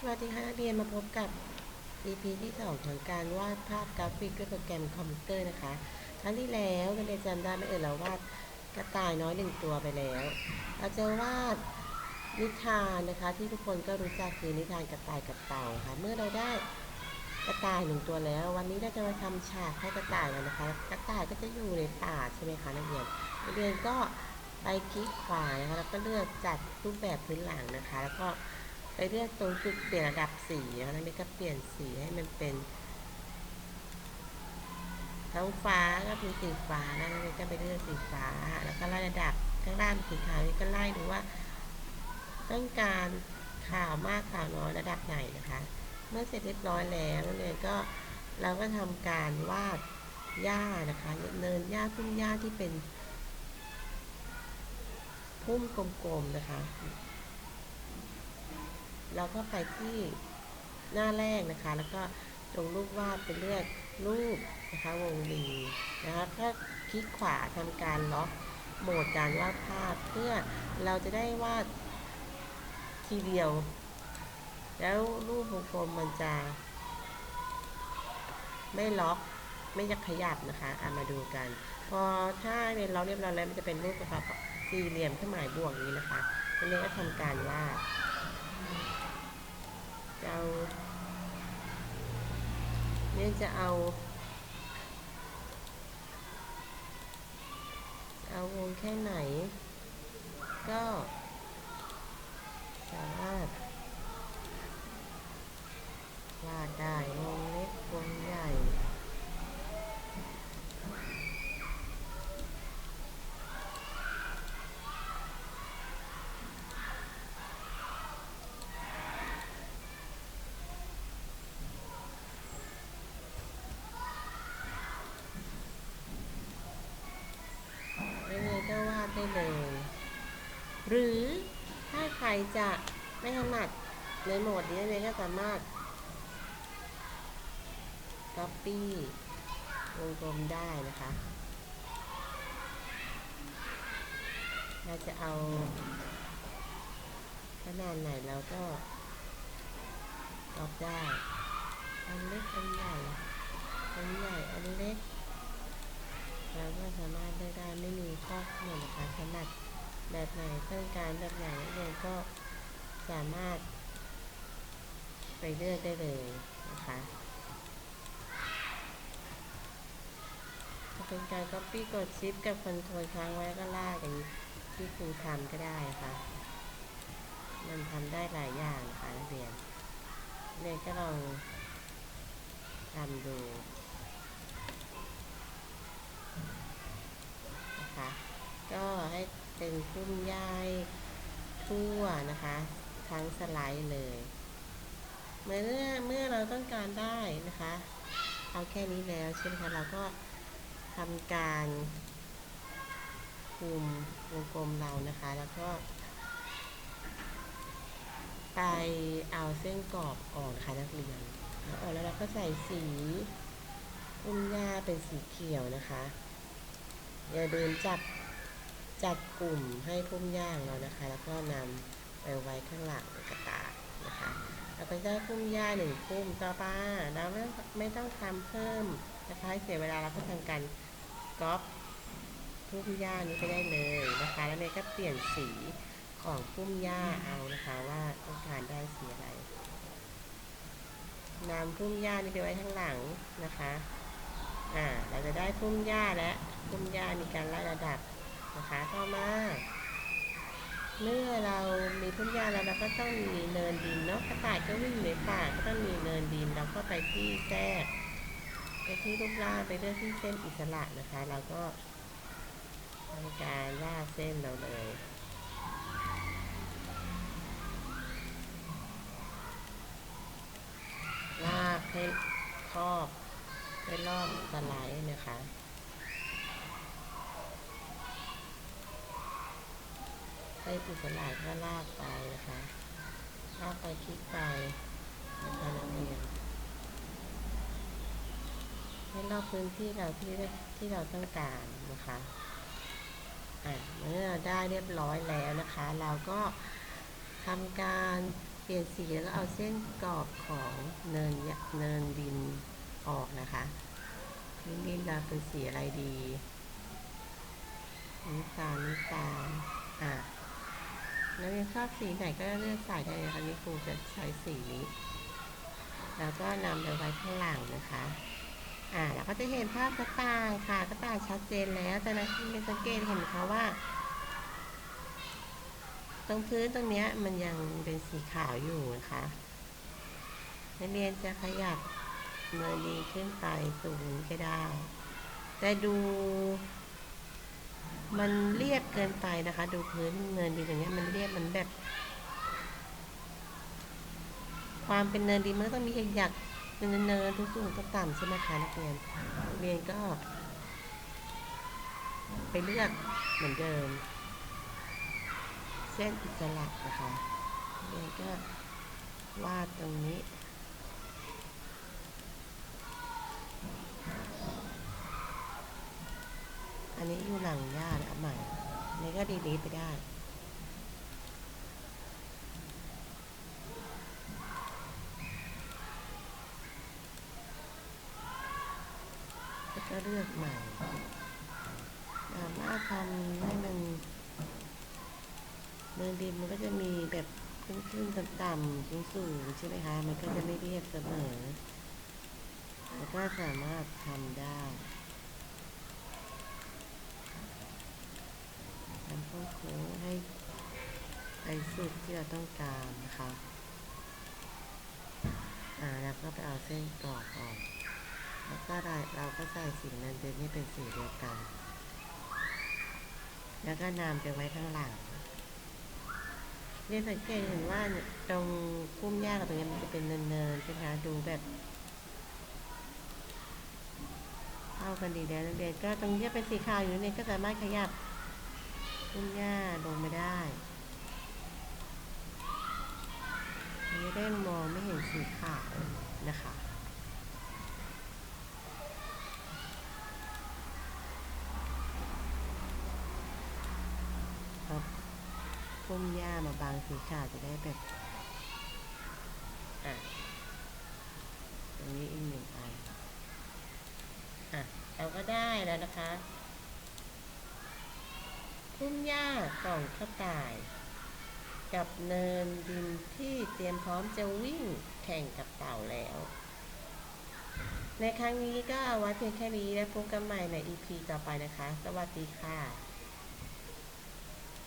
สวัสดีค่ะนักเรียนมาพบกับ EP ที่สองของการวาดภาพกราฟิกด้วยโปรแกรมคอมพิวเตอร์นะคะครั้งที่แล้วนักเรียนจำได้ไหมเอ่ยเราวาดกระต่ายน้อยหนึ่งตัวไปแล้ว เราจะวาดนิทานนะคะที่ทุกคนก็รู้จักคือนิทานกระต่ายกับเต่าค่ะ เมื่อเราได้กระต่ายหนึ่งตัวแล้ว วันนี้เราจะมาทำฉากให้กระต่ายกันนะคะ กระต่ายก็จะอยู่ในป่าใช่ไหมคะนักเรียนนักเรียนก็ไปคลิกขวานะคะแล้วก็เลือกจัดรูปแบบพื้นหลังนะคะ แล้วก็ ไปเลือกตรงจุดเปลี่ยนระดับสีนะคะแล้วนี่ก็เปลี่ยนสีให้มันเป็นท้องฟ้าก็เป็นสีฟ้านะแล้วนี่ก็ไปเลือกสีฟ้า แล้วก็ไล่ระดับข้างล่างสีขาวนี่ก็ไล่ดูว่า ต้องการขาวมากขาวน้อยระดับไหนนะคะ เมื่อเสร็จเรียบร้อยแล้วนักเรียนก็เราก็ทำการวาดหญ้านะคะเนินหญ้าพุ่มหญ้าที่เป็นพุ่มกลมๆนะคะ เราก็ไปที่หน้าแรกนะคะ แล้วก็ตรงรูปวาดไปเลือกรูปนะคะวงรีนะคะก็คลิกขวาทำการล็อกโหมดการวาดภาพเพื่อเราจะได้วาดทีเดียว แล้วรูปวงกลมมันจะ ไม่ล็อกไม่จะขยับนะคะเอะมาดูกัน พอถ้าเป็นเราเรียบร้อยแล้วมันจะเป็นรูปนะคะสี่เหลี่ยมเครื่องหมายบวกนี้นะคะอันนี้ก็ทำการวาด จะเอาเนี่จะเอา เอาวงแค่ไหน ก็สามารถวาดได้วงเล็กวงใหญ่ หรือถ้าใครจะไม่ถนัดในโหมดนี้เลยก็สามารถ copy วงกลมได้นะคะ เราจะเอาขนาดไหนเราก็กอบได้ อันเล็กอันใหญ่ อันใหญ่อันเล็กเราก็สามารถเลือกได้ไม่มีข้อขนนะคะถนัด แบบไหนต้องการแบบไหนนักเรียนก็สามารถ ไปเลือกได้เลยนะคะจะเป็นการ copy กด shift กับ control ค้างไว้ก็ลากอย่างที่ครูทำก็ได้ค่ะ มันทำได้หลายอย่างนะคะนักเรียนเรียนก็ลองทำดูนะคะก็ให้ เป็นพุ่มหญ้าให้ทั่วนะคะ ทั้งสไลด์เลย เมื่อเมื่อเราต้องการได้นะคะ เอาแค่นี้แล้วใช่ไหมคะเราก็ทำการคุมวงกลมเรานะคะ แล้วก็ไปเอาเส้นกรอบออกนะคะนักเรียนแล้วเอาแล้วเราก็ใส่สีพุ่มหญ้าเป็นสีเขียวนะคะ อย่าลืมจับ จัดกลุ่มให้พุ่มย่างเรานะคะ แล้วก็นำไปไว้ข้างหลังกระตายนะคะเราก็ได้พุ่มหญ้าหนึ่งพุ่มต่อไปเราไม่ไม่ต้องทำเพิ่มนะคะให้เสียเวลาเราก็ทำการก๊อปพุ่มหญ้านี้ไปได้เลยนะคะแล้วเมย์ก็เปลี่ยนสีของพุ่มหญ้าเอานะคะว่าต้องการได้สีอะไรนำพุ่มหญ้านี้ไปไว้ข้างหลังนะคะอ่าเราจะได้พุ่มหญ้าและพุ่มหญ้ามีการไล่ระดับ นะคะต่อมา เมื่อเรามีพุ่มหญ้าแล้วเราก็ต้องมีเนินดินเนาะกระต่ายก็วิ่งในป่าก็ต้องมีเนินดินเราก็ไปที่แทรกไปที่รูปร่างไปเลือกที่เส้นอิสระนะคะ เราก็ทำการลากเส้นเราเลยลากให้ครอบให้รอบสไลด์นะคะ ใช้อิสระก็ลากไปนะคะลากไปคลิกไปนะคะนักเรียนให้รอบพื้นที่เราที่ที่เราต้องการนะคะอะเมื่อเราได้เรียบร้อยแล้วนะคะ เราก็ทำการเปลี่ยนสีแล้วก็เอาเส้นกรอบของเนินเนินดินออกนะคะพื้นดินเราเป็นสีอะไรดีน้ำตาลน้ำตาลอะ นักเรียนชอบสีไหนก็เลือกใส่ได้นะคะนี่ครูจะใช้สีนี้ แล้วก็นำไปไว้ข้างหลังนะคะอ่าเราก็จะเห็นภาพกระต่ายค่ะกระต่ายชัดเจนแล้ว แต่นักเรียนสังเกตเห็นคะว่า ตรงพื้นตรงเนี้ยมันยังเป็นสีขาวอยู่นะคะนักเรียนจะขยับเนินดีขึ้นไปสูงก็ได้ แต่ดู มันเรียบเกินไปนะคะ ดูพื้นเนินดินอย่างเงี้ยมันเรียบมันแบบ ความเป็นเนินดินมันต้องมีขยักเนินเนินๆสูงๆต่ำใช่ไหมคะนักเรียนนักเรียนก็ ไปเลือกเหมือนเดิม เส้นอิสระนะคะนักเรียนก็วาดตรงนี้ อันนี้อยู่หลังย่าแล้วใหม่อันนี้ก็ดีลีไปได้แล้วก็เลือกใหม่สามารถทำให้มันเนินดินมันก็จะมีแบบขึ้นขึ้นต่ำต่ำสูงสูงๆใช่ไหมคะ มันก็จะไม่เรียบเสมอ แล้วก็สามารถทำได้ ทำโค้งให้ไปสุดที่เราต้องการนะคะอ่าแล้วก็ไปเอาเส้นกรอบออก แล้วก็เราเราก็ใส่สีนั้นเดินให้เป็นสีเดียวกัน แล้วก็นำไปไว้ข้างหลังเรียนสังเกตเห็นว่าเนี่ยตรงพุ่มหญ้ากับตรงนี้มันจะเป็นเนินๆใช่ไหมคะดูแบบเข้ากันดีแล้วนักเรียนก็ตรงนี้เป็นสีขาวอยู่นักเรียก็สามารถขยับ พุ่มหญ้าลงไม่ได้มันจะได้มองไม่เห็นสีขาวนะคะครับพุ่มหญ้ามาบางสีขาวจะได้แบบอะตรงนี้อีกหนึ่งอันอะเราก็ได้แล้วนะคะ พุ่มหญ้ากล่องกระต่าย กับเนินดินที่เตรียมพร้อมจะวิ่งแข่งกับเต่าแล้ว ในครั้งนี้ก็เอาไว้เพียงแค่นี้และพบกันใหม่ใน EP ต่อไปนะคะ สวัสดีค่ะ